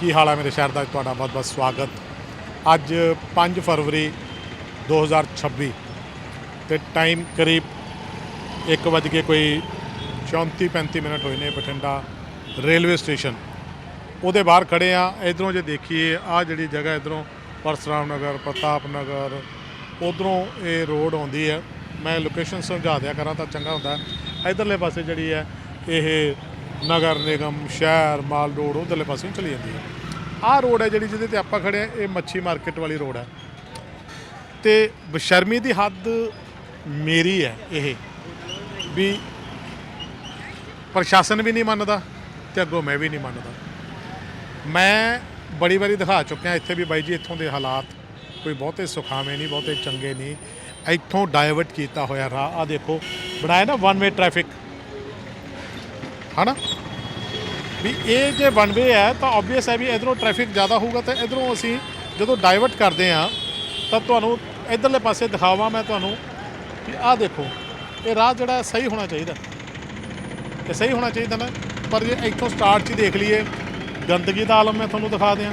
ਕੀ ਹਾਲ ਹੈ ਮੇਰੇ ਸ਼ਹਿਰ ਦਾ? ਤੁਹਾਡਾ ਬਹੁਤ ਬਹੁਤ ਸਵਾਗਤ। ਅੱਜ 5 ਫਰਵਰੀ 2026 ਤੇ ਟਾਈਮ ਕਰੀਬ 1 ਵਜ ਕੇ ਕੋਈ 34 35 ਮਿੰਟ ਹੋਏ ਨੇ ਬਠਿੰਡਾ ਰੇਲਵੇ ਸਟੇਸ਼ਨ। ਉਹਦੇ ਬਾਹਰ ਖੜੇ ਆ ਇਧਰੋਂ ਜੇ ਦੇਖੀਏ ਆ ਜਿਹੜੀ ਜਗ੍ਹਾ ਇਧਰੋਂ ਪਰਸਰਾਮ ਨਗਰ, ਪ੍ਰਤਾਪ ਨਗਰ, ਉਧਰੋਂ ਇਹ ਰੋਡ ਆਉਂਦੀ ਹੈ। ਮੈਂ ਲੋਕੇਸ਼ਨ ਸਮਝਾ ਦਿਆ ਕਰਾਂ ਤਾਂ ਚੰਗਾ ਹੁੰਦਾ। ਇਧਰਲੇ ਪਾਸੇ ਜਿਹੜੀ ਹੈ, ਇਹ ਨਗਰ ਨਿਗਮ, ਸ਼ਹਿਰ, ਮਾਲ ਰੋਡ, ਉਧਰਲੇ ਪਾਸੇ ਨੂੰ ਚਲੀ ਜਾਂਦੀ ਹੈ। ਆਹ ਰੋਡ ਹੈ ਜਿਹੜੀ ਜਿਹਦੇ ਤੇ ਆਪਾਂ ਖੜੇ ਆ ਇਹ ਮੱਛੀ ਮਾਰਕੀਟ ਵਾਲੀ ਰੋਡ ਹੈ। ਤੇ ਬਸ਼ਰਮੀ ਦੀ ਹੱਦ ਮੇਰੀ ਹੈ ਇਹ, ਵੀ ਪ੍ਰਸ਼ਾਸਨ ਵੀ ਨਹੀਂ ਮੰਨਦਾ ਤੇ ਅੱਗੋਂ ਮੈਂ ਵੀ ਨਹੀਂ ਮੰਨਦਾ। ਮੈਂ ਬੜੀ ਵਾਰੀ ਦਿਖਾ ਚੁੱਕਿਆ ਇੱਥੇ ਵੀ ਬਾਈ ਜੀ, ਇੱਥੋਂ ਦੇ ਹਾਲਾਤ ਕੋਈ ਬਹੁਤੇ ਸੁਖਾਵੇਂ ਨਹੀਂ, ਬਹੁਤੇ ਚੰਗੇ ਨਹੀਂ। ਇੱਥੋਂ ਡਾਇਵਰਟ ਕੀਤਾ ਹੋਇਆ ਰਾਹ ਆ ਦੇਖੋ, ਬਣਾਇਆ ਨਾ ਵਨ ਵੇ ਟ੍ਰੈਫਿਕ ਹਨਾ? ਵੀ ਇਹ ਜੇ ਵਨ ਵੇ ਹੈ, ਤਾਂ ਆਬਵੀਅਸ ਹੈ ਵੀ ਇਧਰੋਂ ਟ੍ਰੈਫਿਕ ਜ਼ਿਆਦਾ ਹੋਊਗਾ ਤਾਂ ਇਧਰੋਂ ਅਸੀਂ ਜਦੋਂ ਡਾਇਵਰਟ ਕਰਦੇ ਆ ਤਾਂ ਤੁਹਾਨੂੰ ਇਧਰਲੇ ਪਾਸੇ ਦਿਖਾਵਾਂ ਮੈਂ ਤੁਹਾਨੂੰ ਕਿ ਆਹ ਦੇਖੋ, ਇਹ ਰਾਹ ਜਿਹੜਾ ਸਹੀ ਹੋਣਾ ਚਾਹੀਦਾ। ਇਹ ਸਹੀ ਹੋਣਾ ਚਾਹੀਦਾ ਨਾ, ਪਰ ਜੇ ਇੱਥੋਂ ਸਟਾਰਟ 'ਚ ਹੀ ਦੇਖ ਲਈਏ, ਗੰਦਗੀ ਦਾ ਆਲਮ ਮੈਂ ਤੁਹਾਨੂੰ ਦਿਖਾ ਦਿਆਂ।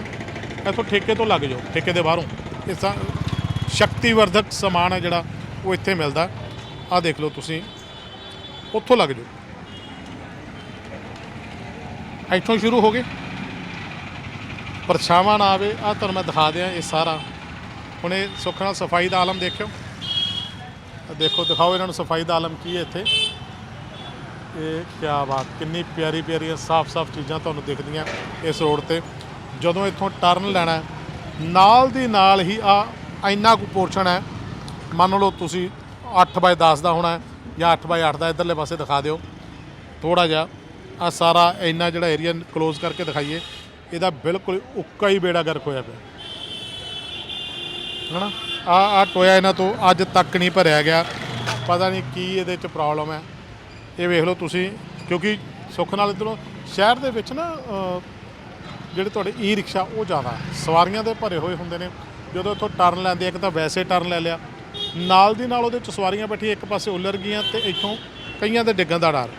ਇੱਥੋਂ ਠੇਕੇ ਤੋਂ ਲੱਗ ਜਾਓ, ਠੇਕੇ ਦੇ ਬਾਹਰੋਂ। ਇਸ ਸ਼ਕਤੀਵਰਧਕ ਸਮਾਨ ਹੈ ਜਿਹੜਾ, ਉਹ ਇੱਥੇ ਮਿਲਦਾ। ਆਹ ਦੇਖ ਲਓ ਤੁਸੀਂ, ਉੱਥੋਂ ਲੱਗ ਜਾਓ। ਇੱਥੋਂ ਸ਼ੁਰੂ ਹੋ ਗਏ। ਪਰਛਾਵਾਂ ਨਾ ਆਵੇ ਆ ਤੁਹਾਨੂੰ ਮੈਂ ਦਿਖਾ ਦਿਆਂ ਇਹ ਸਾਰਾ। ਹੁਣ ਇਹ ਸੁੱਖ ਨਾਲ ਸਫ਼ਾਈ ਦਾ ਆਲਮ ਦੇਖਿਓ। ਦੇਖੋ, ਦਿਖਾਓ ਇਹਨਾਂ ਨੂੰ ਸਫ਼ਾਈ ਦਾ ਆਲਮ ਕੀ ਹੈ ਇੱਥੇ। ਇਹ ਕੀ ਬਾਤ, ਕਿੰਨੀ ਪਿਆਰੀ ਪਿਆਰੀ ਸਾਫ਼-ਸਾਫ਼ ਚੀਜ਼ਾਂ ਤੁਹਾਨੂੰ ਦਿਖਦੀਆਂ ਇਸ ਰੋਡ ਤੇ। ਜਦੋਂ ਇੱਥੋਂ ਟਰਨ ਲੈਣਾ ਨਾਲ ਦੀ ਨਾਲ ਹੀ ਆ ਇੰਨਾ ਕੁ ਪੋਰਸ਼ਨ ਹੈ। ਮੰਨ ਲਓ ਤੁਸੀਂ 8 ਬਾਏ 10 ਦਾ ਹੋਣਾ ਜਾਂ 8 ਬਾਏ 8 ਦਾ ਇਧਰਲੇ ਪਾਸੇ ਦਿਖਾ ਦਿਓ। ਥੋੜਾ ਜਿਹਾ ਆ ਸਾਰਾ ਇੰਨਾ ਜਿਹੜਾ ਏਰੀਆ ক্লোਜ਼ ਕਰਕੇ ਦਿਖਾਈਏ, ਇਹਦਾ ਬਿਲਕੁਲ ਉੱਕਾ ਹੀ ਬੇੜਾ ਗਰਕ ਹੋਇਆ ਪਿਆ। ਹਨਾ? ਆ ਆ ਟੋਇਆ ਇਹਨਾਂ ਤੋਂ ਅੱਜ ਤੱਕ ਨਹੀਂ ਭਰਿਆ ਗਿਆ। ਪਤਾ ਨਹੀਂ ਕੀ ਇਹਦੇ ਚ ਪ੍ਰੋਬਲਮ ਹੈ। ਇਹ ਵੇਖ ਲਓ ਤੁਸੀਂ, ਕਿਉਂਕਿ ਸੁੱਖ ਨਾਲ ਇਧਰੋਂ ਸ਼ਹਿਰ ਦੇ ਵਿੱਚ ਨਾ ਜਿਹੜੇ ਤੁਹਾਡੇ ਈ ਰਿਕਸ਼ਾ ਉਹ ਜ਼ਿਆਦਾ ਸਵਾਰੀਆਂ ਦੇ ਭਰੇ ਹੋਏ ਹੁੰਦੇ ਨੇ। ਜਦੋਂ ਇੱਥੋਂ ਟਰਨ ਲੈਂਦੇ ਇੱਕ ਤਾਂ ਵੈਸੇ ਟਰਨ ਲੈ ਲਿਆ। ਨਾਲ ਦੀ ਨਾਲ ਉਹਦੇ ਚ ਸਵਾਰੀਆਂ ਬੈਠੀ ਇੱਕ ਪਾਸੇ ਉਲਰ ਗਈਆਂ ਤੇ ਇੱਥੋਂ ਕਈਆਂ ਦੇ ਡਿੱਗਣ ਦਾ ਡਰ।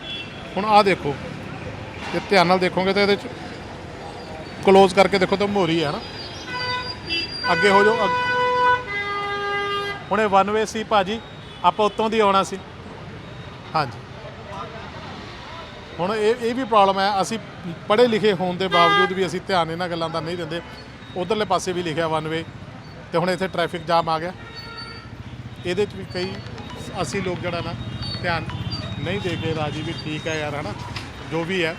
ਹੁਣ ਆਹ ਦੇਖੋ ਜੇ ਧਿਆਨ ਨਾਲ ਦੇਖੋਗੇ ਤਾਂ ਇਹਦੇ ਚ ক্লোਜ਼ ਕਰਕੇ ਦੇਖੋ ਤਾਂ ਮੋਰੀ ਹੈ ਨਾ। ਅੱਗੇ ਹੋ ਜਾਓ, ਅੱਗ- ਹੁਣ ਇਹ ਵਨ ਵੇ ਸੀ ਭਾਜੀ, ਆਪਾਂ ਉੱਤੋਂ ਦੀ ਆਉਣਾ ਸੀ। ਹਾਂਜੀ। ਹੁਣ ਇਹ ਇਹ ਵੀ ਪ੍ਰੋਬਲਮ ਹੈ, ਅਸੀਂ ਪੜ੍ਹੇ ਲਿਖੇ ਹੋਣ ਦੇ ਬਾਵਜੂਦ ਵੀ ਅਸੀਂ ਧਿਆਨ ਇਹਨਾਂ ਗੱਲਾਂ ਦਾ ਨਹੀਂ ਦਿੰਦੇ। ਉਧਰਲੇ ਪਾਸੇ ਵੀ ਲਿਖਿਆ ਵਨ ਵੇ ਤੇ ਹੁਣ ਇੱਥੇ ਟ੍ਰੈਫਿਕ ਜਾਮ ਆ ਗਿਆ। ਇਹਦੇ 'ਚ ਵੀ ਕਈ ਅਸੀਂ ਲੋਕ ਜਿਹੜਾ ਨਾ ਧਿਆਨ ਨਹੀਂ ਦੇ ਕੇ ਰਾਜੀ ਵੀ ਠੀਕ ਹੈ ਯਾਰ, ਹਨਾ? ਜੋ ਵੀ ਹੈ।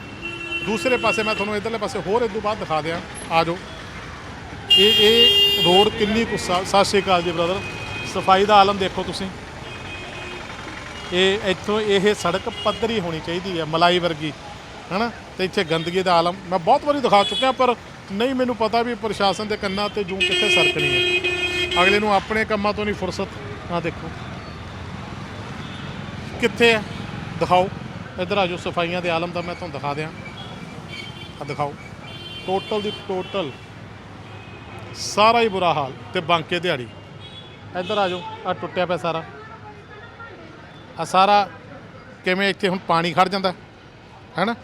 ਦੂਸਰੇ ਪਾਸੇ ਮੈਂ ਤੁਹਾਨੂੰ ਇਧਰਲੇ ਪਾਸੇ ਹੋਰ ਇਸ ਤੋਂ ਬਾਅਦ ਦਿਖਾ ਦਿਆਂ। ਆ ਜਾਓ। ਇਹ ਇਹ ਰੋਡ ਕਿੰਨੀ ਕੁ ਸਤਿ ਸ਼੍ਰੀ ਅਕਾਲ ਜੀ ਬ੍ਰਦਰ ਸਫ਼ਾਈ ਦਾ ਆਲਮ ਦੇਖੋ ਤੁਸੀਂ। ਇਹ ਇੱਥੋਂ ਇਹ ਸੜਕ ਪੱਧਰੀ ਹੋਣੀ ਚਾਹੀਦੀ ਹੈ, ਮਲਾਈ ਵਰਗੀ। ਹੈਨਾ? ਤੇ ਇੱਥੇ ਗੰਦਗੀ ਦਾ ਆਲਮ। ਮੈਂ ਬਹੁਤ ਵਾਰੀ ਦਿਖਾ ਚੁੱਕਿਆ, ਪਰ ਨਹੀਂ ਮੈਨੂੰ ਪਤਾ ਵੀ ਪ੍ਰਸ਼ਾਸਨ ਦੇ ਕੰਨਾਂ ਤੇ ਜੂੰ ਕਿੱਥੇ ਸਰਕਣੀ ਹੈ। ਅਗਲੇ ਨੂੰ ਆਪਣੇ ਕੰਮਾਂ ਤੋਂ ਨਹੀਂ ਫੁਰਸਤ। ਆ ਦੇਖੋ। ਕਿੱਥੇ ਹੈ? ਦਿਖਾਓ। ਇੱਧਰ ਆ ਜਾਓ, ਸਫਾਈਆਂ ਦੇ ਆਲਮ ਦਾ ਮੈਂ ਤੁਹਾਨੂੰ ਦਿਖਾ ਦਿਆਂ। ਆ ਦਿਖਾਓ। ਟੋਟਲ ਦੀ ਟੋਟਲ ਸਾਰਾ ਹੀ ਬੁਰਾ ਹਾਲ ਤੇ ਬਾਂਕੇ ਦਿਹਾੜੀ। ਇੱਧਰ ਆ ਜਾਓ ਆ ਟੁੱਟਿਆ ਪਿਆ ਸਾਰਾ। ਆ ਸਾਰਾ ਕਿਵੇਂ ਇੱਥੇ ਹੁਣ ਪਾਣੀ ਖੜ ਜਾਂਦਾ ਹੈਨਾ?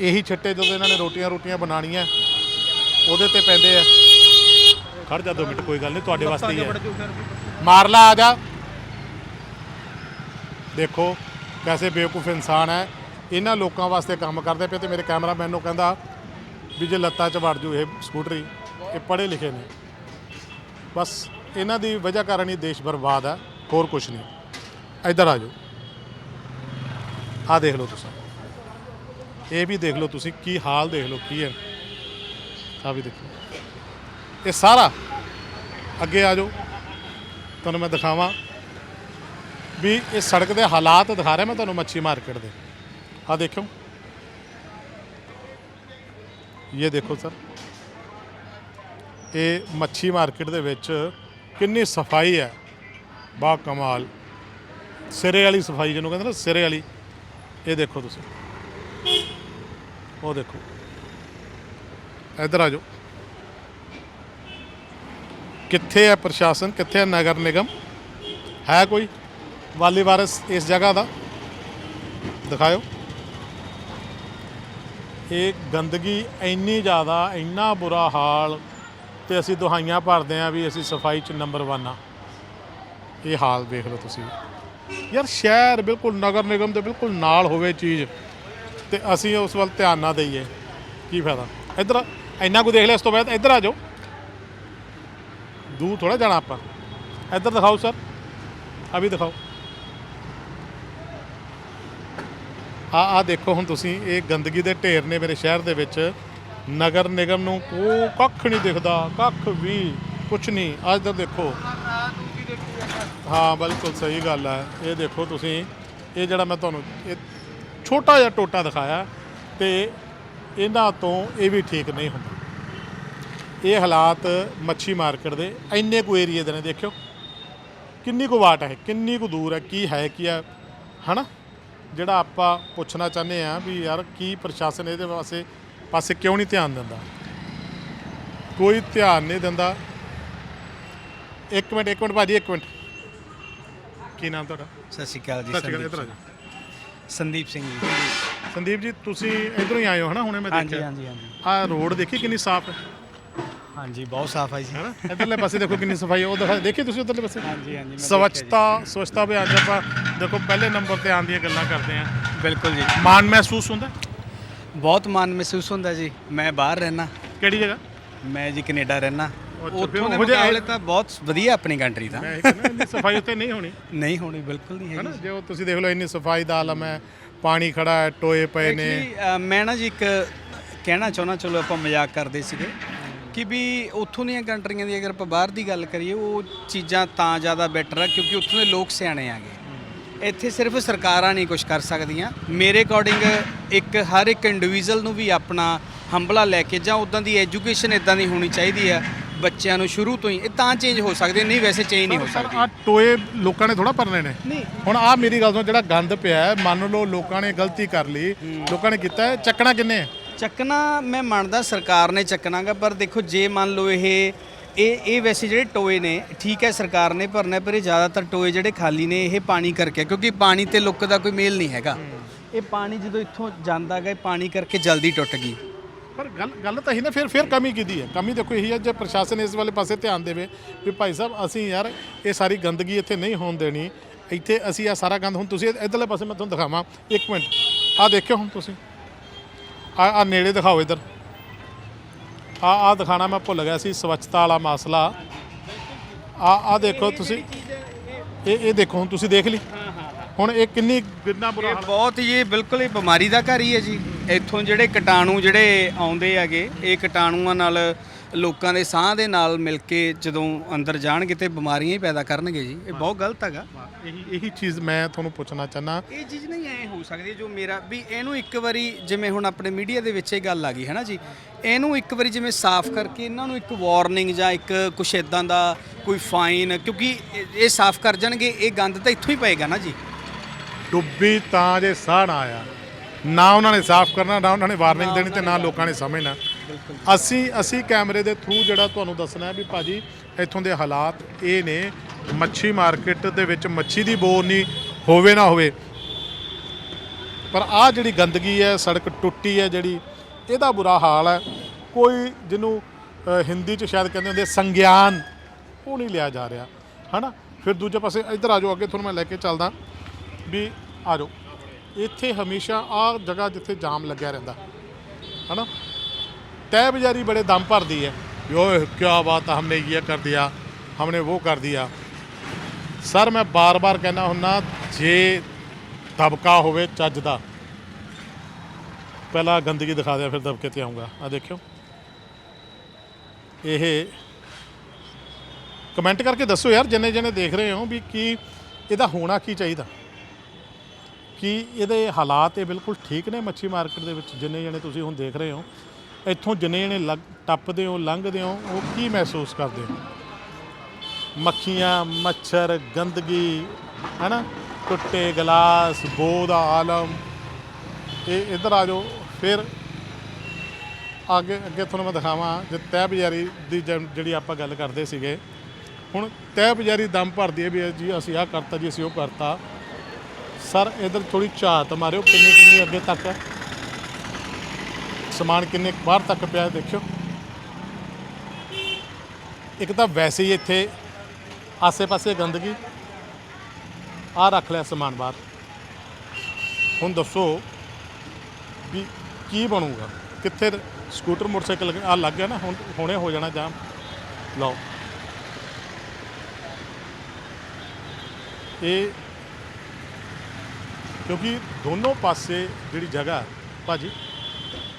ਇਹੀ ਛੱਟੇ ਜਦੋਂ ਇਹਨਾਂ ਨੇ ਰੋਟੀਆਂ ਰੋਟੀਆਂ ਬਣਾਉਣੀਆਂ ਉਹਦੇ ਤੇ ਪੈਂਦੇ ਆ। ਖੜ ਜਾ ਦੋ ਮਿੰਟ ਕੋਈ ਗੱਲ ਨਹੀਂ ਤੁਹਾਡੇ ਵਾਸਤੇ ਹੀ ਹੈ ਮਾਰ ਲਾ ਆ ਜਾ। ਦੇਖੋ ਕੈਸੇ ਬੇਵਕੂਫ ਇਨਸਾਨ ਹੈ। ਇਹਨਾਂ ਲੋਕਾਂ ਵਾਸਤੇ ਕੰਮ ਕਰਦੇ ਪਏ ਤੇ ਮੇਰੇ ਕੈਮਰਾਮੈਨ ਨੂੰ ਕਹਿੰਦਾ ਵੀ ਜੇ ਲੱਤਾਂ 'ਚ ਵੜ ਜੂ ਇਹ ਸਕੂਟਰੀ, ਇਹ ਪੜ੍ਹੇ ਲਿਖੇ ਨੇ। ਬਸ ਇਹਨਾਂ ਦੀ ਵਜ੍ਹਾ ਕਾਰਨ ਹੀ ਦੇਸ਼ ਬਰਬਾਦ ਹੈ ਹੋਰ ਕੁਝ ਨਹੀਂ। ਇੱਧਰ ਆ ਜਾਓ। ਆ ਦੇਖ ਲਓ ਤੁਸੀਂ। ਇਹ ਵੀ ਦੇਖ ਲਓ ਤੁਸੀਂ ਕੀ ਹਾਲ ਦੇਖ ਲਓ, ਕੀ ਹੈ। ਆ ਵੀ ਦੇਖੋ। ਇਹ ਸਾਰਾ। ਅੱਗੇ ਆ ਜਾਓ। ਤੁਹਾਨੂੰ ਮੈਂ ਦਿਖਾਵਾਂ। ਵੀ ਇਹ ਸੜਕ ਦੇ ਹਾਲਾਤ ਦਿਖਾ ਰਿਹਾ ਮੈਂ ਤੁਹਾਨੂੰ ਮੱਛੀ ਮਾਰਕੀਟ ਦੇ। ਆ ਦੇਖਿਓ ਇਹ ਦੇਖੋ ਸਰ ਇਹ ਮੱਛੀ ਮਾਰਕੀਟ ਦੇ ਵਿੱਚ ਕਿੰਨੀ ਸਫ਼ਾਈ ਹੈ ਬਾ ਕਮਾਲ ਸਿਰੇ ਵਾਲੀ ਸਫ਼ਾਈ ਜਿਹਨੂੰ ਕਹਿੰਦੇ ਨਾ ਸਿਰੇ ਵਾਲੀ ਇਹ ਦੇਖੋ ਤੁਸੀਂ ਉਹ ਦੇਖੋ ਇੱਧਰ ਆ ਜਾਓ ਕਿੱਥੇ ਹੈ ਪ੍ਰਸ਼ਾਸਨ ਕਿੱਥੇ ਹੈ ਨਗਰ ਨਿਗਮ ਹੈ ਕੋਈ ਵਾਲੀ ਵਾਰਸ ਇਸ ਜਗ੍ਹਾ ਦਾ ਦਿਖਾਓ ਇਹ ਗੰਦਗੀ ਇੰਨੀ ਜ਼ਿਆਦਾ, ਇੰਨਾ ਬੁਰਾ ਹਾਲ ਤੇ ਅਸੀਂ ਦੁਹਾਈਆਂ ਭਰਦੇ ਆ ਵੀ ਅਸੀਂ ਸਫ਼ਾਈ 'ਚ ਨੰਬਰ 1 ਆ ਇਹ ਹਾਲ ਦੇਖ ਲਓ ਤੁਸੀਂ। ਯਾਰ ਸ਼ਹਿਰ ਬਿਲਕੁਲ ਨਗਰ ਨਿਗਮ ਦੇ ਬਿਲਕੁਲ ਨਾਲ ਹੋਵੇ ਚੀਜ਼ ਤੇ ਅਸੀਂ ਉਸ ਵੱਲ ਧਿਆਨ ਨਾ ਦਈਏ। ਕੀ ਫਾਇਦਾ? ਇੱਧਰ ਇੰਨਾ ਕੁ ਦੇਖ ਲਿਆ ਇਸ ਤੋਂ ਬਾਅਦ, ਇੱਧਰ ਆ ਜਾਓ। ਦੂਰ ਥੋੜਾ ਜਾਣਾ ਆਪਾਂ। ਇੱਧਰ ਦਿਖਾਓ ਸਰ। ਅਭੀ ਦਿਖਾਓ। ਆ ਆ ਦੇਖੋ ਹੁਣ ਤੁਸੀਂ, ਇਹ ਗੰਦਗੀ ਦੇ ਢੇਰ ਨੇ ਮੇਰੇ ਸ਼ਹਿਰ ਦੇ ਵਿੱਚ। ਨਗਰ ਨਿਗਮ ਨੂੰ ਕੋ ਕੱਖ ਨਹੀਂ ਦਿਖਦਾ, ਕੱਖ ਵੀ ਕੁਛ ਨਹੀਂ। ਅੱਜ ਇੱਧਰ ਦੇਖੋ। ਹਾਂ, ਬਿਲਕੁਲ ਸਹੀ ਗੱਲ ਹੈ। ਇਹ ਦੇਖੋ ਤੁਸੀਂ, ਇਹ ਜਿਹੜਾ ਮੈਂ ਤੁਹਾਨੂੰ, ਇਹ ਛੋਟਾ ਜਿਹਾ ਟੋਟਾ ਦਿਖਾਇਆ ਤੇ ਇਹਨਾਂ ਤੋਂ ਇਹ ਵੀ ਠੀਕ ਨਹੀਂ ਹੁੰਦਾ। ਇਹ ਹਾਲਾਤ ਮੱਛੀ ਮਾਰਕੀਟ ਦੇ ਇੰਨੇ ਕੁ ਏਰੀਏ ਦੇ ਨੇ, ਦੇਖਿਓ। ਕਿੰਨੀ ਕੁ ਵਾਟ ਹੈ, ਕਿੰਨੀ ਕੁ ਦੂਰ ਹੈ, ਕੀ ਹੈ ਕੀ ਹੈ, ਹਨਾ? ਜਿਹੜਾ ਆਪਾਂ ਪੁੱਛਣਾ ਚਾਹੁੰਦੇ ਆ ਵੀ ਯਾਰ ਕੀ ਪ੍ਰਸ਼ਾਸਨ ਇਹਦੇ ਪਾਸੇ ਪਾਸੇ ਕਿਉਂ ਨਹੀਂ ਧਿਆਨ ਦਿੰਦਾ? ਕੋਈ ਧਿਆਨ ਨਹੀਂ ਦਿੰਦਾ। ਇੱਕ ਮਿੰਟ ਇੱਕ ਮਿੰਟ ਭਾਜੀ ਇੱਕ ਮਿੰਟ। ਕੀ ਨਾਮ ਤੁਹਾਡਾ? ਸਤਿ ਸ਼੍ਰੀ ਅਕਾਲ ਜੀ ਸਤਿ ਸ਼੍ਰੀ ਅਕਾਲ ਸੰਦੀਪ ਇੱਧਰ ਆ ਸਿੰਘ। ਜਾਓ। ਸੰਦੀਪ ਸਿੰਘ ਜੀ। ਸੰਦੀਪ ਜੀ ਤੁਸੀਂ ਇਧਰੋਂ ਹੀ ਆਏ ਹੋ ਹਨਾ ਹੁਣੇ ਮੈਂ ਹਾਂਜੀ ਦੇਖਿਆ। ਹਾਂਜੀ ਹਾਂਜੀ। ਆਹ ਰੋਡ ਦੇਖੀ ਕਿੰਨੀ ਸਾਫ਼ ਹੈ? ਹਾਂਜੀ ਬਹੁਤ ਸਾਫ਼ ਹੈ ਜੀ। ਹੈਨਾ ਇਧਰਲੇ ਪਾਸੇ ਦੇਖੋ ਕਿੰਨੀ ਸਫ਼ਾਈ ਹੈ। ਉਹ ਦਿਖਾ ਦੇਖੀ ਤੁਸੀਂ ਉਧਰਲੇ ਪਾਸੇ? ਹਾਂਜੀ ਹਾਂਜੀ ਮੈਂ ਸਵੱਛਤਾ ਸਵੱਛਤਾ ਅਭਿਆਨ 'ਚ ਆਪਾਂ ਦੇਖੋ ਪਹਿਲੇ ਨੰਬਰ ਤੇ ਆਉਣ ਦੀਆਂ ਗੱਲਾਂ ਕਰਦੇ ਆ। ਬਿਲਕੁਲ ਜੀ। ਮਾਣ ਮਹਿਸੂਸ ਹੁੰਦਾ? ਬਹੁਤ ਮਾਣ ਮਹਿਸੂਸ ਹੁੰਦਾ ਜੀ। ਮੈਂ ਬਾਹਰ ਰਹਿਣਾ ਕਿਹੜੀ ਜਗ੍ਹਾ? ਮੈਂ ਜੀ ਕੈਨੇਡਾ ਰਹਿਣਾ ਉੱਥੋਂ ਦੇ ਮੁਕਾਬਲੇ ਤਾਂ ਬਹੁਤ ਵਧੀਆ ਆਪਣੀ ਕੰਟਰੀ ਦਾ। ਮੈਂ ਇਹ ਕਹਿੰਦਾ ਇੰਨੀ ਸਫ਼ਾਈ ਉੱਤੇ ਨਹੀਂ ਹੋਣੀ। ਨਹੀਂ ਹੋਣੀ ਬਿਲਕੁਲ ਨਹੀਂ ਹੈਗੀ। ਜੇ ਤੁਸੀਂ ਦੇਖ ਲਓ ਇੰਨੀ ਸਫ਼ਾਈ ਦਾ ਆਲਮ ਹੈ ਪਾਣੀ ਖੜਾ ਹੈ ਟੋਏ ਪਏ ਨੇ। ਮੈਂ ਨਾ ਜੀ ਇੱਕ ਕਹਿਣਾ ਚਾਹੁੰਦਾ ਚਲੋ ਆਪਾਂ ਮਜ਼ਾਕ ਕਰਦੇ ਸੀਗੇ ਕਿ ਵੀ ਉੱਥੋਂ ਦੀਆਂ ਕੰਟਰੀਆਂ ਦੀ ਅਗਰ ਆਪਾਂ ਬਾਹਰ ਦੀ ਗੱਲ ਕਰੀਏ ਉਹ ਚੀਜ਼ਾਂ ਤਾਂ ਜ਼ਿਆਦਾ ਬੈਟਰ ਆ ਕਿਉਂਕਿ ਉੱਥੋਂ ਦੇ ਲੋਕ ਸਿਆਣੇ ਆਗੇ ਇੱਥੇ ਸਿਰਫ ਸਰਕਾਰਾਂ ਨਹੀਂ ਕੁਝ ਕਰ ਸਕਦੀਆਂ। ਮੇਰੇ ਅਕੋਰਡਿੰਗ ਇੱਕ ਹਰ ਇੱਕ ਇੰਡੀਵਿਜੂਅਲ ਨੂੰ ਵੀ ਆਪਣਾ ਹੰਬਲਾ ਲੈ ਕੇ ਜਾਂ ਉਦਾਂ ਦੀ ਐਜੂਕੇਸ਼ਨ ਇਦਾਂ ਦੀ ਹੋਣੀ ਚਾਹੀਦੀ ਆ ਬੱਚਿਆਂ ਨੂੰ ਸ਼ੁਰੂ ਤੋਂ ਹੀ। ਇਹ ਤਾਂ ਚੇਂਜ ਹੋ ਸਕਦੇ ਨਹੀਂ ਵੈਸੇ ਚੇਂਜ ਨਹੀਂ ਹੋ ਸਕਦੀ। ਆ ਟੋਏ ਲੋਕਾਂ ਨੇ ਥੋੜਾ ਭਰਨੇ ਨੇ। ਹੁਣ ਆ ਮੇਰੀ ਗੱਲ ਸੁਣ ਜਿਹੜਾ ਗੰਦ ਪਿਆ ਹੈ, ਮੰਨ ਲਓ ਲੋਕਾਂ ਨੇ ਗਲਤੀ ਕਰ ਲਈ ਲੋਕਾਂ ਨੇ ਕੀਤਾ ਹੈ, ਚੱਕਣਾ ਕਿੰਨੇ? ਹੈ ਚੱਕਣਾ ਮੈਂ ਮੰਨਦਾ ਸਰਕਾਰ ਨੇ ਚੱਕਣਾਗਾ ਪਰ ਦੇਖੋ ਜੇ ਮੰਨ ਲਓ ਇਹ ਇਹ ਇਹ ਵੈਸੇ ਜਿਹੜੇ ਟੋਏ ਨੇ, ਠੀਕ ਹੈ ਸਰਕਾਰ ਨੇ ਭਰਨਾ ਪਰ ਇਹ ਜ਼ਿਆਦਾਤਰ ਟੋਏ ਜਿਹੜੇ ਖਾਲੀ ਨੇ, ਇਹ ਪਾਣੀ ਕਰਕੇ, ਕਿਉਂਕਿ ਪਾਣੀ ਤੇ ਲੁੱਕ ਦਾ ਕੋਈ ਮੇਲ ਨਹੀਂ ਹੈਗਾ। ਇਹ ਪਾਣੀ ਜਦੋਂ ਇੱਥੋਂ ਜਾਂਦਾ ਗਾ ਪਾਣੀ ਕਰਕੇ ਜਲਦੀ ਟੁੱਟ ਗਈ। ਪਰ ਗੱਲ ਗੱਲ ਤਾਂ ਹੀ ਨਾ, ਫਿਰ ਫਿਰ ਕਮੀ ਕਿਹਦੀ ਹੈ? ਕਮੀ ਦੇਖੋ ਇਹੀ ਹੈ, ਜੇ ਪ੍ਰਸ਼ਾਸਨ ਇਸ ਵਾਲੇ ਪਾਸੇ ਧਿਆਨ ਦੇਵੇ, ਵੀ ਭਾਈ ਸਾਹਿਬ, ਅਸੀਂ ਯਾਰ ਇਹ ਸਾਰੀ ਗੰਦਗੀ ਇੱਥੇ ਨਹੀਂ ਹੋਣ ਦੇਣੀ। ਇੱਥੇ ਅਸੀਂ ਆ ਸਾਰਾ ਗੰਦ, ਹੁਣ ਤੁਸੀਂ ਇਧਰਲੇ ਪਾਸੇ ਮੈਂ ਤੁਹਾਨੂੰ ਦਿਖਾਵਾਂ, ਇੱਕ ਮਿੰਟ। ਆ ਦੇਖਿਓ ਹੁਣ ਤੁਸੀਂ। ਆ ਆ ਨੇੜੇ ਦਿਖਾਓ ਇਧਰ। ਆ ਆ ਦਿਖਾਣਾ ਮੈਂ ਭੁੱਲ ਗਿਆ ਸੀ ਸਵੱਛਤਾ ਵਾਲਾ ਮਸਲਾ। ਆ ਆ ਦੇਖੋ ਤੁਸੀਂ। ਇਹ ਇਹ ਦੇਖੋ ਹੁਣ ਤੁਸੀਂ ਦੇਖ ਲਈ। ਹੁਣ ਇਹ ਕਿੰਨੀ ਕਿੰਨਾ ਬੁਰਾ ਇਹ ਹਾਲ। ਬਹੁਤ ਹੀ ਇਹ ਬਿਲਕੁਲ ਹੀ ਬਿਮਾਰੀ ਦਾ ਘਰ ਹੀ ਹੈ ਜੀ। ਇੱਥੋਂ ਜਿਹੜੇ ਕੀਟਾਣੂ ਜਿਹੜੇ ਆਉਂਦੇ ਹੈਗੇ ਇਹ ਕੀਟਾਣੂਆਂ ਨਾਲ ਲੋਕਾਂ ਦੇ ਸਾਹ ਦੇ ਨਾਲ ਮਿਲ ਕੇ ਜਦੋਂ ਅੰਦਰ ਜਾਣਗੇ ਤੇ ਬਿਮਾਰੀਆਂ ਹੀ ਪੈਦਾ ਕਰਨਗੇ ਜੀ। ਇਹ ਬਹੁਤ ਗਲਤ ਹੈਗਾ। ਇਹੀ ਇਹੀ ਚੀਜ਼ ਮੈਂ ਤੁਹਾਨੂੰ ਪੁੱਛਣਾ ਚਾਹਨਾ ਇਹ ਚੀਜ਼ ਨਹੀਂ ਐ ਹੋ ਸਕਦੀ ਜੋ ਮੇਰਾ ਵੀ ਇਹਨੂੰ ਇੱਕ ਵਾਰੀ ਜਿਵੇਂ ਹੁਣ ਆਪਣੇ ਮੀਡੀਆ ਦੇ ਵਿੱਚ ਇਹ ਗੱਲ ਆ ਗਈ ਹੈ ਨਾ ਜੀ? ਇਹਨੂੰ ਇੱਕ ਵਾਰੀ ਜਿਵੇਂ ਸਾਫ਼ ਕਰਕੇ ਇਹਨਾਂ ਨੂੰ ਇੱਕ ਵਾਰਨਿੰਗ ਜਾਂ ਇੱਕ ਕੁਛ ਇਦਾਂ ਦਾ ਕੋਈ ਫਾਈਨ ਕਿਉਂਕਿ ਇਹ- ਇਹ ਸਾਫ਼ ਕਰ ਜਾਣਗੇ ਇਹ ਗੰਦ ਤਾਂ ਇੱਥੋਂ ਹੀ ਪਏਗਾ ਨਾ ਜੀ। ਡੁੱਬੀ ਤਾਂ ਜੇ ਸਾਹ ਨਾ ਆਇਆ ਨਾ ਉਹਨਾਂ ਨੇ ਸਾਫ਼ ਕਰਨਾ ਨਾ ਉਹਨਾਂ ਨੇ ਵਾਰਨਿੰਗ ਦੇਣੀ ਤੇ ਨਾ ਲੋਕਾਂ ਨੇ ਸਮਝਣਾ। ਅਸੀਂ ਅਸੀਂ ਕੈਮਰੇ ਦੇ ਥਰੂ ਜਿਹੜਾ ਤੁਹਾਨੂੰ ਦੱਸਣਾ ਹੈ ਵੀ ਭਾਜੀ ਇੱਥੋਂ ਦੇ ਹਾਲਾਤ ਇਹ ਨੇ, ਮੱਛੀ ਮਾਰਕੀਟ ਦੇ ਵਿੱਚ ਮੱਛੀ ਦੀ ਬੋਰ ਨਹੀਂ, ਹੋਵੇ ਨਾ ਹੋਵੇ। ਪਰ ਆਹ ਜਿਹੜੀ ਗੰਦਗੀ ਹੈ, ਸੜਕ ਟੁੱਟੀ ਹੈ ਜਿਹੜੀ, ਇਹਦਾ ਬੁਰਾ ਹਾਲ ਹੈ। ਕੋਈ ਜਿਹਨੂੰ ਹਿੰਦੀ ਚ ਸ਼ਾਇਦ ਕਹਿੰਦੇ ਹੁੰਦੇ ਸੰਗਿਆਨ, ਉਹ ਨਹੀਂ ਲਿਆ ਜਾ ਰਿਹਾ। ਹਨਾ? ਫਿਰ ਦੂਜੇ ਪਾਸੇ ਇੱਧਰ ਆ ਜਾਓ, ਅੱਗੇ ਤੁਹਾਨੂੰ ਮੈਂ ਲੈ ਕੇ ਚੱਲਦਾ ਵੀ ਆ ਜਾਓ। ਇੱਥੇ ਹਮੇਸ਼ਾ ਆ ਜਗ੍ਹਾ ਜਿੱਥੇ ਜਾਮ ਲੱਗਿਆ ਰਹਿੰਦਾ। ਹਨਾ? ਤੈ ਬਜ਼ਾਰੀ ਬੜੇ ਦਮ ਭਰਦੀ ਹੈ ਵੀ ਓਏ ਕੀ ਬਾਤ ਹੈ ਹਮਨੇ ਇਹ ਕਰ ਦਿਆ, ਹਮਨੇ ਉਹ ਕਰ ਦਿਆ। ਸਰ, ਮੈਂ ਬਾਰ-ਬਾਰ ਕਹਿਣਾ ਹੁੰਨਾ, ਜੇ ਦਬਕਾ ਹੋਵੇ ਚੱਜ ਦਾ, ਪਹਿਲਾਂ ਗੰਦਗੀ ਦਿਖਾ ਦਿਆ, ਫਿਰ ਦਬਕੇ ਤੇ ਆਉਂਗਾ ਆ ਦੇਖਿਓ। ਇਹ ਕਮੈਂਟ ਕਰਕੇ ਦੱਸੋ ਯਾਰ, ਜਿੰਨੇ ਜਿੰਨੇ ਦੇਖ ਰਹੇ ਹੋ ਵੀ ਕੀ ਇਹਦਾ ਹੋਣਾ ਕੀ ਚਾਹੀਦਾ? ਕੀ ਇਹਦੇ ਹਾਲਾਤ ਇਹ ਬਿਲਕੁਲ ਠੀਕ ਨੇ ਮੱਛੀ ਮਾਰਕੀਟ ਦੇ ਵਿੱਚ, ਜਿੰਨੇ ਜਣੇ ਤੁਸੀਂ ਹੁਣ ਦੇਖ ਰਹੇ ਹੋ? ਇੱਥੋਂ ਜਿੰਨੇ ਜਣੇ ਲੱਗ ਟੱਪਦੇ ਹੋ, ਲੰਘਦੇ ਹੋ, ਉਹ ਕੀ ਮਹਿਸੂਸ ਕਰਦੇ ਹੋ? ਮੱਖੀਆਂ, ਮੱਛਰ, ਗੰਦਗੀ, ਹੈਨਾ? ਟੁੱਟੇ ਗਲਾਸ ਬੋ ਦਾ ਆਲਮ। ਇਹ ਇੱਧਰ ਆ ਜਾਓ, ਫਿਰ ਅੱਗੇ ਅੱਗੇ ਤੁਹਾਨੂੰ ਮੈਂ ਦਿਖਾਵਾਂ ਜੇ ਤਹਿ ਬਜ਼ਾਰੀ ਦੀ ਜਿਹੜੀ ਆਪਾਂ ਗੱਲ ਕਰਦੇ ਸੀਗੇ। ਹੁਣ ਤਹਿ ਬਜ਼ਾਰੀ ਦਮ ਭਰਦੀ ਹੈ ਵੀ ਜੀ ਅਸੀਂ ਆਹ ਕਰਤਾ ਜੀ, ਅਸੀਂ ਉਹ ਕਰਤਾ। ਸਰ, ਇਧਰ ਥੋੜੀ ਝਾਤ ਮਾਰਿਓ, ਕਿੰਨੀ ਕਿੰਨੀ ਅੱਗੇ ਤੱਕ ਸਮਾਨ ਕਿੰਨੇ ਕੁ ਬਾਹਰ ਤੱਕ ਪਿਆ ਦੇਖਿਓ। ਇੱਕ ਤਾਂ ਵੈਸੇ ਹੀ ਇੱਥੇ ਆਸੇ-ਪਾਸੇ ਗੰਦਗੀ। ਆ ਰੱਖ ਲਿਆ ਸਮਾਨ ਬਾਹਰ। ਹੁਣ ਦੱਸੋ ਵੀ ਕੀ ਬਣੂਗਾ? ਕਿੱਥੇ ਸਕੂਟਰ ਮੋਟਰਸਾਈਕਲ ਆ ਲੱਗ ਗਿਆ ਨਾ ਹੁਣ ਹੁਣੇ ਹੋ ਜਾਣਾ ਜਾਮ। ਲਓ। ਇਹ ਕਿਉਂਕਿ ਦੋਨੋਂ ਪਾਸੇ ਜਿਹੜੀ ਜਗ੍ਹਾ ਹੈ, ਭਾਜੀ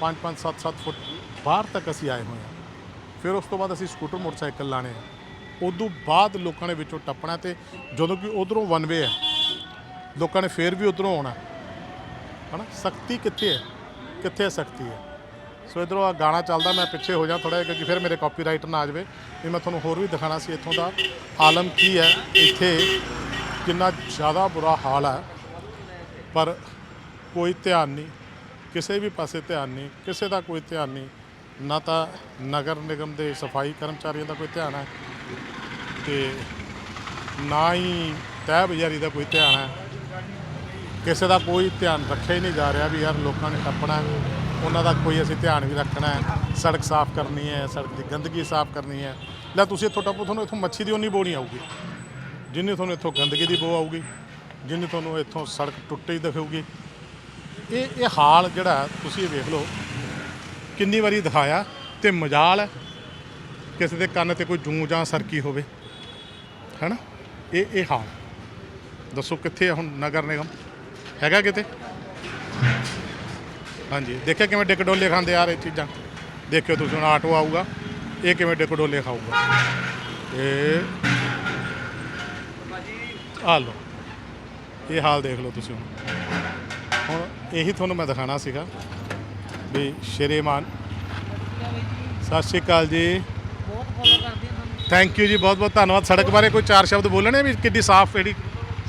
5 5 7 7 ਫੁੱਟ ਬਾਹਰ ਤੱਕ ਅਸੀਂ ਆਏ ਹੋਏ ਹਾਂ। ਫਿਰ ਉਸ ਤੋਂ ਬਾਅਦ ਅਸੀਂ ਸਕੂਟਰ, ਮੋਟਰਸਾਈਕਲ ਲਾਣੇ ਆ। ਉਦੋਂ ਬਾਅਦ ਲੋਕਾਂ ਨੇ ਵਿੱਚੋਂ ਟੱਪਣਾ ਤੇ ਜਦੋਂ ਕਿ ਉਧਰੋਂ ਵਨ ਵੇ ਹੈ ਲੋਕਾਂ ਨੇ ਫੇਰ ਵੀ ਉਧਰੋਂ ਆਉਣਾ। ਹਨਾ? ਸਖਤੀ ਕਿੱਥੇ ਹੈ? ਕਿੱਥੇ ਸਖਤੀ ਹੈ? ਸੋ ਇਧਰੋਂ ਆ ਗਾਣਾ ਚੱਲਦਾ, ਮੈਂ ਪਿੱਛੇ ਹੋ ਜਾ ਥੋੜਾ ਕਿਉਂਕਿ ਫਿਰ ਮੇਰੇ ਕਾਪੀਰਾਈਟ ਨਾ ਆ ਜਾਵੇ। ਵੀ ਮੈਂ ਤੁਹਾਨੂੰ ਹੋਰ ਵੀ ਦਿਖਾਣਾ ਸੀ, ਇੱਥੋਂ ਦਾ ਆਲਮ ਕੀ ਹੈ? ਇੱਥੇ ਕਿੰਨਾ ਜ਼ਿਆਦਾ ਬੁਰਾ ਹਾਲ ਹੈ ਪਰ ਕੋਈ ਧਿਆਨ ਨਹੀਂ। ਕਿਸੇ ਵੀ ਪਾਸੇ ਧਿਆਨ ਨਹੀਂ, ਕਿਸੇ ਦਾ ਕੋਈ ਧਿਆਨ ਨਹੀਂ, ਨਾ ਤਾਂ ਨਗਰ ਨਿਗਮ ਦੇ ਸਫ਼ਾਈ ਕਰਮਚਾਰੀਆਂ ਦਾ ਕੋਈ ਧਿਆਨ ਹੈ ਤੇ ਨਾ ਹੀ ਤਹਿ ਬਜ਼ਾਰੀ ਦਾ ਕੋਈ ਧਿਆਨ ਹੈ। ਕਿਸੇ ਦਾ ਕੋਈ ਧਿਆਨ ਰੱਖਿਆ ਹੀ ਨਹੀਂ ਜਾ ਰਿਹਾ ਵੀ ਯਾਰ ਲੋਕਾਂ ਨੇ ਟੱਪਣਾ ਉਹਨਾਂ ਦਾ ਕੋਈ ਅਸੀਂ ਧਿਆਨ ਵੀ ਰੱਖਣਾ ਹੈ, ਸੜਕ ਸਾਫ਼ ਕਰਨੀ ਹੈ, ਸੜਕ ਦੀ ਗੰਦਗੀ ਸਾਫ਼ ਕਰਨੀ ਹੈ। ਲੈ ਤੁਸੀਂ ਇੱਥੋਂ ਟੱਪੋ, ਤੁਹਾਨੂੰ ਇੱਥੋਂ ਮੱਛੀ ਦੀ ਉਨੀ ਬੋਣੀ ਆਊਗੀ, ਜਿੰਨੀ ਤੁਹਾਨੂੰ ਇੱਥੋਂ ਗੰਦਗੀ ਦੀ ਬੋ ਆਊਗੀ, ਜਿੰਨੀ ਤੁਹਾਨੂੰ ਇੱਥੋਂ ਸੜਕ ਟੁੱਟੀ ਦਿਖੇਗੀ ਇਹ ਇਹ ਹਾਲ ਜਿਹੜਾ ਤੁਸੀਂ ਇਹ ਵੇਖ ਲਓ। ਕਿੰਨੀ ਵਾਰੀ ਦਿਖਾਇਆ ਤੇ ਮਜਾਲ ਹੈ। ਕਿਸੇ ਦੇ ਕੰਨ ਤੇ ਕੋਈ ਜੂੰ ਜਾਂ ਸਰਕੀ ਹੋਵੇ। ਹੈਨਾ? ਇਹ ਇਹ ਹਾਲ। ਦੱਸੋ ਕਿੱਥੇ ਆ ਹੁਣ ਨਗਰ ਨਿਗਮ? ਹੈਗਾ ਕਿਤੇ? ਹਾਂਜੀ, ਦੇਖਿਆ ਕਿਵੇਂ ਡਿਕਡੋਲੇ ਖਾਂਦੇ ਆ ਰਹੇ ਚੀਜ਼ਾਂ? ਦੇਖਿਓ ਤੁਸੀਂ ਹੁਣ ਆਟੋ ਆਊਗਾ, ਇਹ ਕਿਵੇਂ ਡਿਕਡੋਲੇ ਖਾਊਗਾ? ਇਹ ਆ ਲਓ। ਇਹ ਹਾਲ ਦੇਖ ਲਓ ਤੁਸੀਂ ਹੁਣ। ਹੁਣ ਇਹੀ ਤੁਹਾਨੂੰ ਮੈਂ ਦਿਖਾਣਾ ਸੀਗਾ ਵੀ ਸ਼੍ਰੀਮਾਨ ਸਤਿ ਸ਼੍ਰੀ ਅਕਾਲ ਜੀ। ਬਹੁਤ ਫੋਲੋ ਕਰਦੇ ਆ ਤੁਹਾਨੂੰ ਥੈਂਕ ਯੂ ਜੀ ਬਹੁਤ ਬਹੁਤ ਧੰਨਵਾਦ। ਸੜਕ ਬਾਰੇ ਕੋਈ ਚਾਰ ਸ਼ਬਦ ਬੋਲਣੇ ਵੀ? ਕਿੰਨੀ ਸਾਫ਼ ਜਿਹੜੀ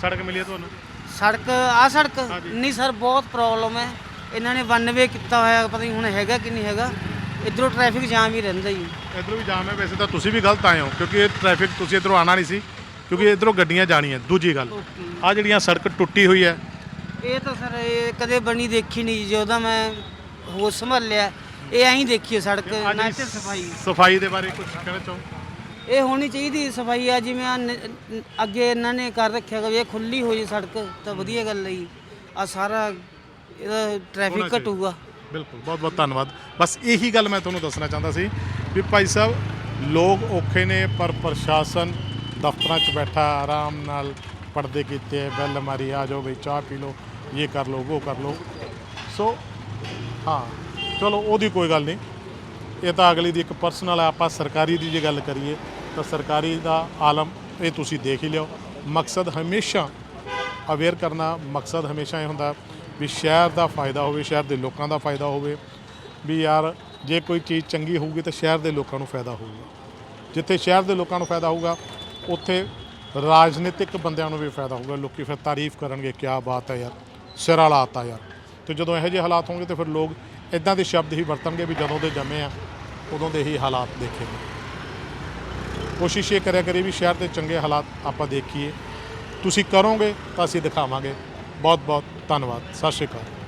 ਸੜਕ ਮਿਲੀ ਹੈ ਤੁਹਾਨੂੰ? ਸੜਕ ਆ ਸੜਕ। ਨਹੀਂ ਸਰ ਬਹੁਤ ਪ੍ਰੋਬਲਮ ਹੈ। ਇਹਨਾਂ ਨੇ ਵਨ ਵੇ ਕੀਤਾ ਹੋਇਆ ਪਤਾ ਨਹੀਂ ਹੁਣ ਹੈਗਾ ਕਿ ਨਹੀਂ ਹੈਗਾ। ਇਧਰੋਂ ਟ੍ਰੈਫਿਕ ਜਾਮ ਹੀ ਰਹਿੰਦਾ ਜੀ। ਇਧਰੋਂ ਵੀ ਜਾਮ ਹੈ ਵੈਸੇ ਤਾਂ ਤੁਸੀਂ ਵੀ ਗਲਤ ਆਏ ਹੋ ਕਿਉਂਕਿ ਇਹ ਟ੍ਰੈਫਿਕ ਤੁਸੀਂ ਇਧਰੋਂ ਆਣਾ ਨਹੀਂ ਸੀ ਕਿਉਂਕਿ ਇਧਰੋਂ ਗੱਡੀਆਂ ਜਾਣੀਆਂ ਦੂਜੀ ਗੱਲ। ਆ ਜਿਹੜੀਆਂ ਸੜਕ ਟੁੱਟੀ ਹੋਈ ਹੈ ਇਹ ਤਾਂ ਸਰ ਇਹ ਕਦੇ ਬਣੀ ਦੇਖੀ ਨਹੀਂ ਜੀ ਉਹਦਾ ਮੈਂ ਹੋਸ਼ ਸੰਭਾਲਿਆ ਇਹ ਐਂ ਦੇਖੀ ਹੈ ਸੜਕ ਨਾ ਵੀ ਸਫ਼ਾਈ। ਸਫ਼ਾਈ ਦੇ ਬਾਰੇ ਕੁਝ ਕਹਿਣਾ ਚਾਹੋ? ਇਹ ਹੋਣੀ ਚਾਹੀਦੀ ਸਫ਼ਾਈ ਆ ਜਿਵੇਂ ਆਹ ਨ- ਨ- ਅੱਗੇ ਇਹਨਾਂ ਨੇ ਕਰ ਰੱਖਿਆ ਕਿ ਇਹ ਖੁੱਲੀ ਹੋ ਜੇ ਸੜਕ ਤਾਂ ਵਧੀਆ ਗੱਲ ਹੈ ਜੀ। ਆ ਸਾਰਾ ਇਹਦਾ ਟ੍ਰੈਫਿਕ। ਘਟੂਗਾ। ਬਿਲਕੁਲ ਬਹੁਤ ਬਹੁਤ ਧੰਨਵਾਦ। ਬਸ ਇਹੀ ਗੱਲ ਮੈਂ ਤੁਹਾਨੂੰ ਦੱਸਣਾ ਚਾਹੁੰਦਾ ਸੀ ਵੀ ਭਾਈ ਸਾਹਿਬ ਲੋਕ ਔਖੇ ਨੇ ਪਰ ਪ੍ਰਸ਼ਾਸਨ ਦਫ਼ਤਰਾਂ 'ਚ ਬੈਠਾ ਆਰਾਮ ਨਾਲ ਪਰਦੇ ਕੀਤੇ ਬੈਲ ਮਾਰੀ ਆ ਜਾਓ ਬਈ ਚਾਹ ਪੀ ਲਓ। ਇਹ ਕਰ ਲਓ ਉਹ ਕਰ ਲਓ ਸੋ ਹਾਂ ਚਲੋ ਉਹਦੀ ਕੋਈ ਗੱਲ ਨਹੀਂ ਇਹ ਤਾਂ ਅਗਲੀ ਦੀ ਇੱਕ ਪਰਸਨਲ ਹੈ ਆਪਾਂ ਸਰਕਾਰੀ ਦੀ ਜੇ ਗੱਲ ਕਰੀਏ ਤਾਂ ਸਰਕਾਰੀ ਦਾ ਆਲਮ ਇਹ ਤੁਸੀਂ ਦੇਖ ਹੀ ਲਿਓ ਮਕਸਦ ਹਮੇਸ਼ਾ ਅਵੇਅਰ ਕਰਨਾ ਮਕਸਦ ਹਮੇਸ਼ਾ ਇਹ ਹੁੰਦਾ ਵੀ ਸ਼ਹਿਰ ਦਾ ਫਾਇਦਾ ਹੋਵੇ ਸ਼ਹਿਰ ਦੇ ਲੋਕਾਂ ਦਾ ਫਾਇਦਾ ਹੋਵੇ ਵੀ ਯਾਰ ਜੇ ਕੋਈ ਚੀਜ਼ ਚੰਗੀ ਹੋਊਗੀ ਤਾਂ ਸ਼ਹਿਰ ਦੇ ਲੋਕਾਂ ਨੂੰ ਫਾਇਦਾ ਹੋਊਗਾ ਜਿੱਥੇ ਸ਼ਹਿਰ ਦੇ ਲੋਕਾਂ ਨੂੰ ਫਾਇਦਾ ਹੋਊਗਾ ਉੱਥੇ ਰਾਜਨੀਤਿਕ ਬੰਦਿਆਂ ਨੂੰ ਵੀ ਫਾਇਦਾ ਹੋਊਗਾ ਲੋਕੀ ਫਿਰ ਤਾਰੀਫ ਕਰਨਗੇ ਕੀ ਬਾਤ ਹੈ ਯਾਰ ਸਿਰ ਵਾਲਾ ਯਾਰ। ਤੇ ਜਦੋਂ ਇਹੋ ਜਿਹੇ ਹਾਲਾਤ ਹੋਣਗੇ ਤੇ ਫਿਰ ਲੋਕ ਇਦਾਂ ਦੇ ਸ਼ਬਦ ਹੀ ਵਰਤਣਗੇ ਵੀ ਜਦੋਂ ਦੇ ਜੰਮੇ ਆ, ਉਦੋਂ ਦੇ ਹੀ ਹਾਲਾਤ ਦੇਖੇਗੇ। ਕੋਸ਼ਿਸ਼ ਇਹ ਕਰਿਆ ਕਰੀ ਵੀ ਸ਼ਹਿਰ ਦੇ ਚੰਗੇ ਹਾਲਾਤ ਆਪਾਂ ਦੇਖੀਏ। ਤੁਸੀਂ ਕਰੋਗੇ ਤਾਂ ਅਸੀਂ ਦਿਖਾਵਾਂਗੇ। ਬਹੁਤ ਬਹੁਤ ਧੰਨਵਾਦ। ਸਤਿ ਸ਼੍ਰੀ ਅਕਾਲ।